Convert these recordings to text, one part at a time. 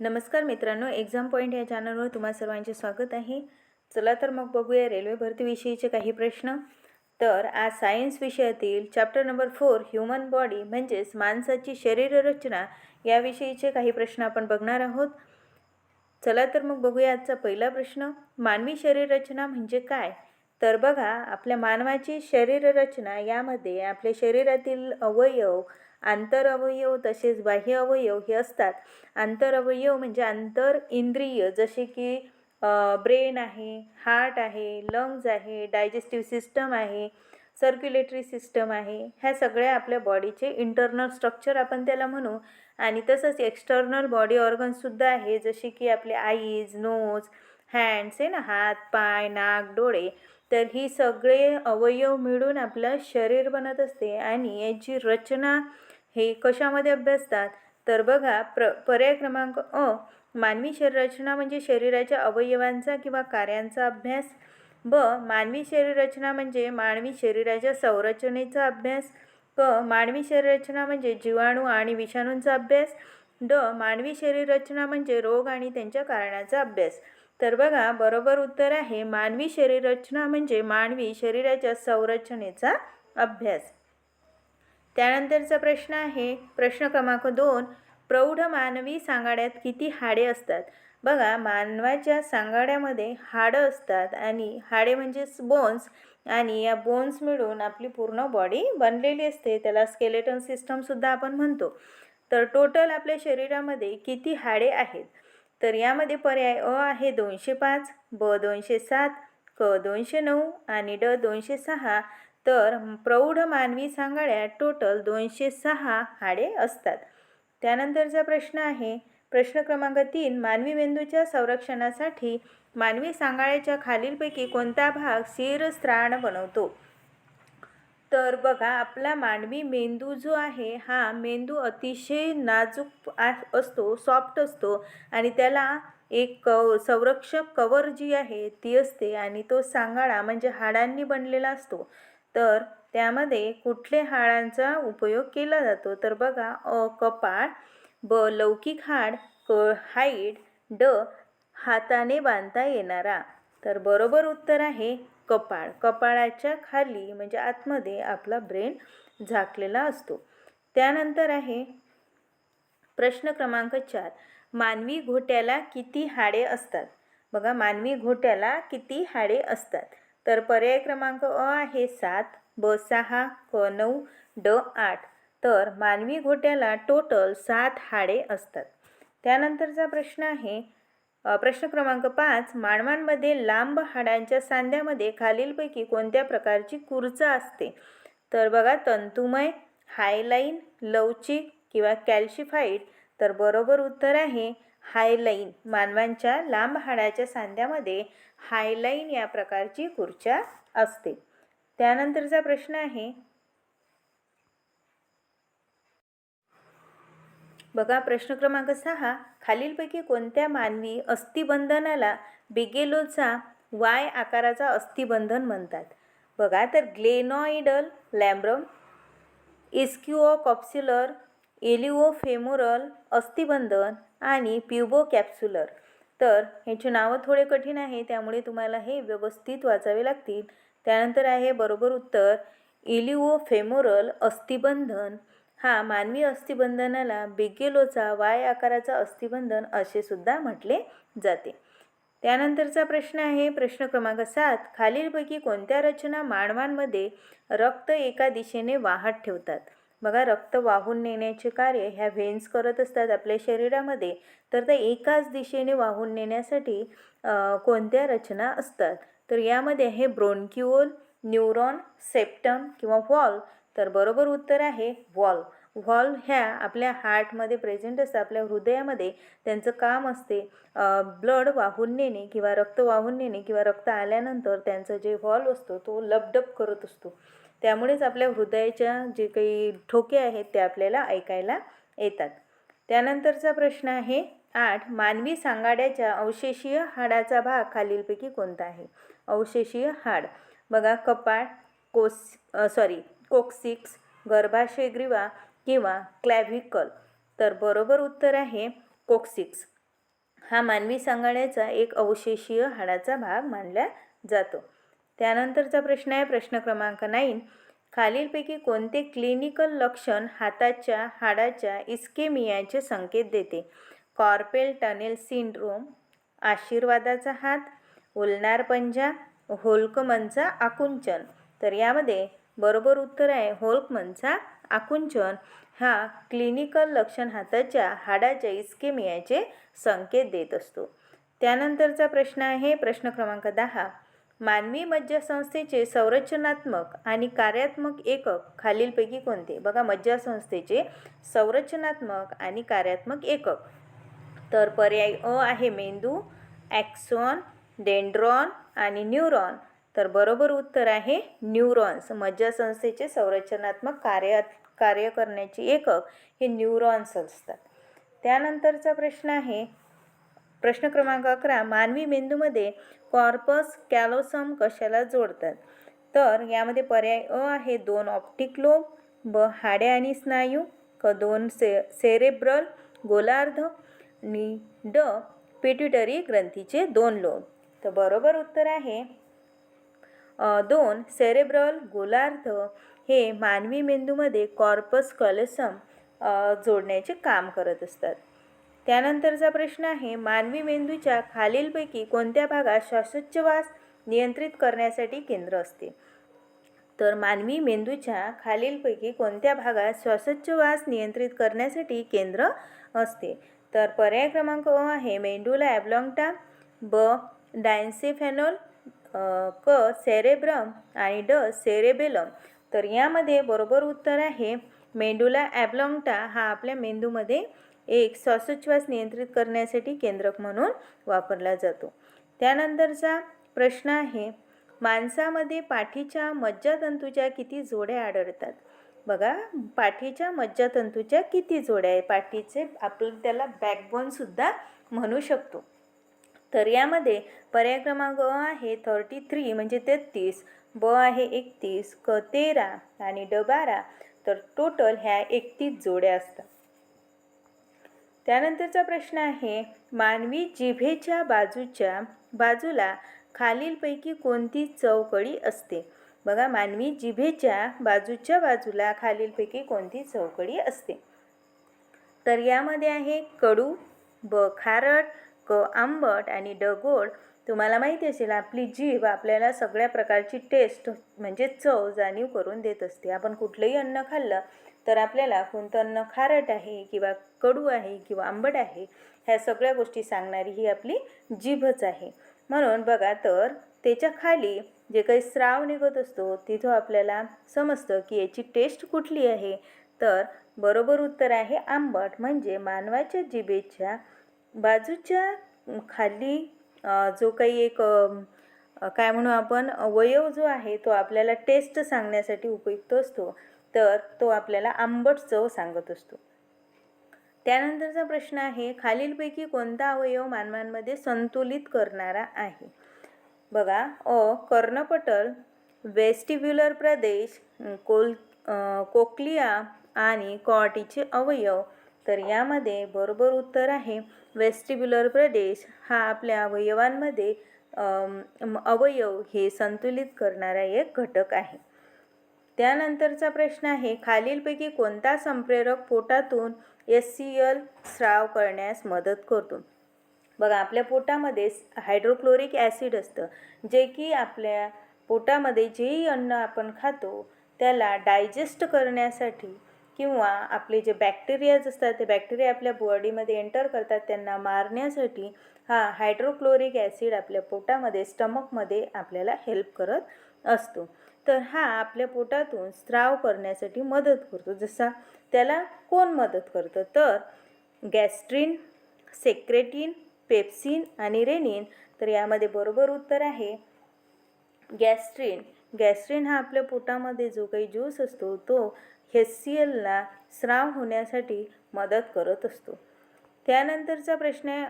नमस्कार मित्रांनो exam point या चॅनलवर तुम्हा सर्वांचे स्वागत आहे. चला तर मग बघूया रेल्वे भरतीविषयीचे काही प्रश्न. तर आज सायन्स विषयातील chapter number four human body म्हणजेच माणसाची शरीररचना याविषयीचे काही प्रश्न आपण बघणार आहोत. चला तर मग बघूया आजचा पहिला प्रश्न. मानवी शरीररचना म्हणजे काय? तर बघा आपल्या मानवाची शरीररचना यामध्ये आपल्या शरीरातील अवयव आंतर अवयव तसेच बाह्य अवयव हे असतात. आंतर अवयव म्हणजे आंतर इंद्रिय जसे की ब्रेन आहे हार्ट आहे लंग्ज आहे डायजेस्टिव्ह सिस्टम आहे सर्क्युलेटरी सिस्टम आहे ह्या सगळ्या आपल्या बॉडीचे इंटरनल स्ट्रक्चर आपण त्याला म्हणू. आणि तसंच एक्सटर्नल बॉडी ऑर्गन्ससुद्धा आहे जसे की आपले आईज नोज हँड्स आहे ना हात पाय नाक डोळे तर ही सगळे अवयव मिळून आपलं शरीर बनत असते. आणि याची रचना हे कशामध्ये अभ्यासतात? तर बघा प्र पर्याय क्रमांक अ मानवी शरीररचना म्हणजे शरीराच्या अवयवांचा किंवा कार्यांचा अभ्यास. ब मानवी शरीररचना म्हणजे मानवी शरीराच्या संरचनेचा अभ्यास. क मानवी शरीररचना म्हणजे जीवाणू आणि विषाणूंचा अभ्यास. ड मानवी शरीररचना म्हणजे रोग आणि त्यांच्या कारणाचा अभ्यास. तर बघा बरोबर उत्तर आहे मानवी शरीररचना म्हणजे मानवी शरीराच्या संरचनेचा अभ्यास. त्यानंतरचा प्रश्न आहे प्रश्न क्रमांक दोन प्रौढ मानवी सांगाड्यात किती हाडे असतात? बघा मानवाच्या सांगाड्यामध्ये हाडं असतात आणि हाडे म्हणजेच बोन्स आणि या बोन्स मिळून आपली पूर्ण बॉडी बनलेली असते. त्याला स्केलेटन सिस्टमसुद्धा आपण म्हणतो. तर टोटल आपल्या शरीरामध्ये किती हाडे आहेत? तर यामध्ये पर्याय अ आहे दोनशे पाच ब दोनशे सात क दोनशे नऊ आणि ड दोनशे सहा. तर प्रौढ मानवी सांगाड्यात टोटल दोनशे सहा हाडे असतात. त्यानंतरचा प्रश्न आहे प्रश्न क्रमांक तीन मानवी मेंदूच्या संरक्षणासाठी मानवी सांगाड्याच्या खालीलपैकी कोणता भाग शिरस्त्राण बनवतो? तर बघा आपला मानवी मेंदू जो आहे हा मेंदू अतिशय नाजूक असतो सॉफ्ट असतो आणि त्याला एक कव संरक्षक कवर जी आहे ती असते आणि तो सांगाडा म्हणजे हाडांनी बनलेला असतो. तर त्यामध्ये कुठले हाडांचा उपयोग केला जातो? तर बघा अ कपाळ ब लौकिक हाड क हाईड ड हाताने बांधता येणारा. तर बरोबर उत्तर आहे कपाळ. कपाळाच्या खाली म्हणजे आतमध्ये आपला ब्रेन झाकलेला असतो. त्यानंतर आहे प्रश्न क्रमांक चार. मानवी घोट्याला किती हाडे असतात? बघा मानवी घोट्याला किती हाडे असतात? तर पर्याय क्रमांक अ आहे सात ब सहा क नऊ ड आठ. तर मानवी घोट्याला टोटल सात हाडे असतात. त्यानंतरचा प्रश्न आहे प्रश्न क्रमांक पाच मानवांमध्ये लांब हाडांच्या सांध्यामध्ये खालीलपैकी कोणत्या प्रकारची कुर्चा असते? तर बघा तंतुमय हायलाईन लवचिक किंवा कॅल्शिफाईड तर बरोबर उत्तर आहे हायलाईन मानवांच्या लांब हाडाच्या सांध्यामध्ये हायलाईन या प्रकारची खुर्च्या असते. त्यानंतरचा प्रश्न आहे. बघा प्रश्न क्रमांक सहा. खालीलपैकी कोणत्या मानवी अस्थिबंधनाला बिगेलोचा वाय आकाराचा अस्थिबंधन म्हणतात? बघा तर ग्लेनॉइडल लॅम्ब्रम इस्क्युओकॉप्स्युलर एलिओफेमोरल अस्थिबंधन आणि प्युबो कॅप्सुलर तर ह्याची नावं थोडे कठीण आहे त्यामुळे तुम्हाला हे व्यवस्थित वाचावे लागतील. त्यानंतर आहे बरोबर उत्तर इलिओफेमोरल अस्थिबंधन. हा मानवी अस्थिबंधनाला बिगेलोचा वाय आकाराचा अस्थिबंधन असे सुद्धा म्हटले जाते. त्यानंतरचा प्रश्न आहे प्रश्न क्रमांक सात खालीलपैकी कोणत्या रचना मानवांमध्ये रक्त एका दिशेने वाहत ठेवतात? बघा रक्त वाहून नेण्याचे कार्य ह्या व्हेन्स करत असतात आपल्या शरीरामध्ये. तर ते एकाच दिशेने वाहून नेण्यासाठी कोणत्या रचना असतात? तर यामध्ये आहे ब्रोनक्युओल न्यूरॉन सेप्टम किंवा व्हॉल तर बरोबर उत्तर आहे व्हॉल व्हॉल्व ह्या आपल्या हार्टमध्ये प्रेझेंट असतात आपल्या हृदयामध्ये त्यांचं काम असते ब्लड वाहून नेणे किंवा रक्त वाहून नेणे किंवा रक्त आल्यानंतर त्यांचं जे व्हॉल्व असतो तो लपडप करत असतो. त्यामुळेच आपल्या हृदयाच्या जे काही ठोके आहेत ते आपल्याला ऐकायला येतात. त्यानंतरचा प्रश्न आहे आठ मानवी सांगाड्याच्या अवशेषीय हाडाचा भाग खालीलपैकी कोणता आहे? अवशेषीय हाड. बघा कपाट कोस सॉरी कोक्सिक्स गर्भाशय ग्रीवा किंवा क्लॅव्हिकल तर बरोबर उत्तर आहे कोक्सिक्स हा मानवी सांगाड्याचा एक अवशेषीय हाडाचा भाग मानला जातो. त्यानंतरचा प्रश्न आहे प्रश्न क्रमांक नाईन खालीलपैकी कोणते क्लिनिकल लक्षण हाताच्या हाडाच्या इस्केमियाचे संकेत देते? कॉर्पेल टनेल सिंड्रोम आशीर्वादाचा हात उलणार पंजा होल्कमनचा आकुंचन. तर यामध्ये बरोबर उत्तर आहे होल्कमनचा आकुंचन. हा क्लिनिकल लक्षण हाताच्या हाडाच्या इस्केमियाचे संकेत देत असतो. त्यानंतरचा प्रश्न आहे प्रश्न क्रमांक दहा. मानवी मज्जासंस्थेचे संरचनात्मक आणि कार्यात्मक एकक खालीलपैकी कोणते? बघा मज्जासंस्थेचे संरचनात्मक आणि कार्यात्मक एकक. तर पर्याय अ आहे मेंदू ॲक्सॉन डेंड्रॉन आणि न्यूरॉन. तर बरोबर उत्तर आहे न्यूरॉन्स. मज्जासंस्थेचे संरचनात्मक कार्य कार्य करण्याचे एकक हे न्यूरॉन्स असतात. त्यानंतरचा प्रश्न आहे प्रश्न क्रमांक अकरा मानवी मेंदूमध्ये कॉर्पस कॅलोसम कशाला जोडतात? तर यामध्ये पर्याय अ आहे दोन ऑप्टिक लोब ब हाडे आणि स्नायू क दोन से सेरेब्रल गोलार्ध आणि ड पिट्युटरी ग्रंथीचे दोन लोब. तर बरोबर उत्तर आहे दोन सेरेब्रल गोलार्ध हे मानवी मेंदूमध्ये कॉर्पस कॉलेसम जोडण्याचे काम करत असतात. त्यानंतरचा प्रश्न आहे मानवी मेंदूच्या खालीलपैकी कोणत्या भागात श्वासोच्छवास नियंत्रित करण्यासाठी केंद्र असते? तर मानवी मेंदूच्या खालीलपैकी कोणत्या भागात श्वासोच्छवास नियंत्रित करण्यासाठी केंद्र असते? तर पर्याय क्रमांक अ आहे मेंडूला ॲब्लॉंगटा ब डायन्सेफेनॉल क सेरेब्रम आणि ड सेरेबेलम. तर यामध्ये बरोबर उत्तर आहे मेंडूला ॲब्लॉंगटा हा आपल्या मेंदूमध्ये एक श्वासोच्छ्वास नियंत्रित करण्यासाठी केंद्रक म्हणून वापरला जातो. त्यानंतरचा प्रश्न आहे माणसामध्ये पाठीच्या मज्जातंतूच्या किती जोड्या आढळतात? बघा पाठीच्या मज्जातंतूच्या किती जोड्या आहे? पाठीचे आपण त्याला बॅकबोनसुद्धा म्हणू शकतो. तर यामध्ये पर्याय क्रमांक अ आहे थर्टी थ्री म्हणजे तेहतीस. ब आहे एकतीस. क तेरा आणि ड बारा. तर टोटल ह्या एकतीस जोड्या असतात. त्यानंतरचा प्रश्न आहे मानवी जिभेच्या बाजूच्या बाजूला खालीलपैकी कोणती चौकडी असते? बघा मानवी जिभेच्या बाजूच्या बाजूला खालीलपैकी कोणती चौकडी असते? तर यामध्ये आहे कडू ब खारट क आंबट आणि ड गोड. तुम्हाला माहिती असेल आपली जीभ आपल्याला सगळ्या प्रकारची टेस्ट म्हणजे चव जाणीव करून देत असते. आपण कुठलंही अन्न खाल्लं तर आपल्याला कोणतं अन्न खारट आहे किंवा कडू आहे किंवा आंबट आहे ह्या सगळ्या गोष्टी सांगणारी ही आपली जीभच आहे. म्हणून बघा तर त्याच्याखाली जे काही स्राव निघत असतो तिथं आपल्याला समजतं की याची टेस्ट कुठली आहे तर बरोबर उत्तर आहे आंबट. म्हणजे मानवाच्या जिभेच्या बाजूच्या खाली जो काही एक काय म्हणू आपण अवयव जो आहे तो आपल्याला टेस्ट सांगण्यासाठी उपयुक्त असतो. तर तो आपल्याला आंबट चव सांगत असतो. त्यानंतरचा प्रश्न आहे खालीलपैकी कोणता अवयव मानवांमध्ये संतुलित करणारा आहे? बघा अ कर्णपटल वेस्टिब्युलर प्रदेश कोल कोकलिया आणि कॉटीचे अवयव. तर यामध्ये बरोबर उत्तर आहे वेस्टिब्युलर प्रदेश हा आपल्या अवयवांमध्ये अवयव हे संतुलित करणारा एक घटक आहे. त्यानंतरचा प्रश्न आहे खालीलपैकी कोणता संप्रेरक पोटातून एस सी एल स्राव करण्यास मदत करतो? बघा आपल्या पोटामध्ये हायड्रोक्लोरिक ॲसिड असतं जे की आपल्या पोटामध्ये जेही अन्न आपण खातो त्याला डायजेस्ट करण्यासाठी किंवा आपले जे बॅक्टेरियाज असतात ते बॅक्टेरिया आपल्या बॉडीमध्ये एंटर करतात त्यांना मारण्यासाठी हा हायड्रोक्लोरिक ॲसिड आपल्या पोटामध्ये स्टमकमध्ये आपल्याला हेल्प करत असतो. तर हा आपल्या पोटातून स्त्राव करण्यासाठी मदत करतो. जसा त्याला कोण मदत करतं? तर गॅस्ट्रिन सेक्रेटिन पेप्सिन आणि रेनिन. तर यामध्ये बरोबर उत्तर आहे गॅस्ट्रिन. गॅस्ट्रिन हा आपल्या पोटामध्ये जो काही ज्यूस असतो तो हेसियलला स्राव होण्यासाठी मदत करत असतो. त्यानंतरचा प्रश्न आहे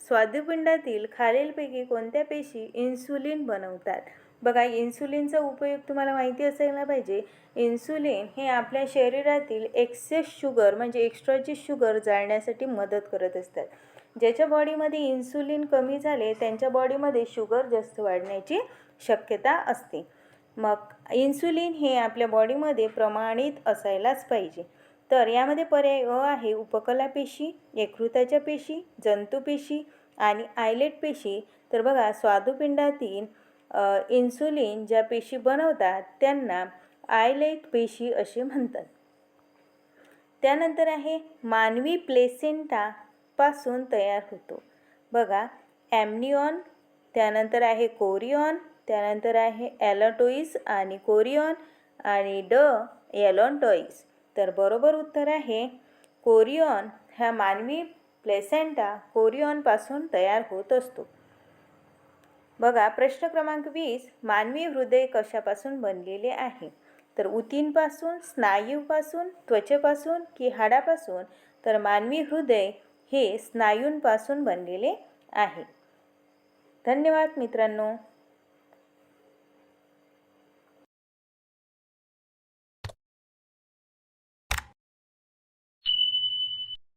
स्वादुपिंडातील खालीलपैकी कोणत्या पेशी इन्सुलिन बनवतात? बघा इन्सुलिनचा उपयोग तुम्हाला माहिती असायला पाहिजे. इन्सुलिन हे आपल्या शरीरातील एक्सेस शुगर म्हणजे एक्स्ट्राची शुगर जाळण्यासाठी मदत करत असतात. ज्याच्या बॉडीमध्ये इन्सुलिन कमी झाले त्यांच्या बॉडीमध्ये शुगर जास्त वाढण्याची शक्यता असते. मग इन्सुलिन हे आपल्या बॉडीमध्ये प्रमाणित असायलाच पाहिजे. तर यामध्ये पर्याय अ आहे उपकला पेशी यकृताच्या पेशी जंतुपेशी आणि आयलेट पेशी. तर बघा स्वादुपिंडातील इन्सुलिन ज्या पेशी बनवतात त्यांना आयलेट पेशी असे म्हणतात. त्यानंतर आहे मानवी प्लेसेंटापासून तयार होतो. बघा ॲमनिऑन त्यानंतर आहे कोरिऑन त्यानंतर आहे ॲलॉटोईस आणि कोरिऑन आणि ड एलॉन्टॉईस तर बरोबर उत्तर आहे कोरिऑन ह्या मानवी प्लेसेंटा कोरिऑनपासून तयार होत असतो. बघा प्रश्न क्रमांक वीस मानवी हृदय कशापासून बनलेले आहे? तर उतींपासून स्नायूपासून त्वचेपासून की हाडापासून? तर मानवी हृदय हे स्नायूंपासून बनलेले आहे. धन्यवाद मित्रांनो.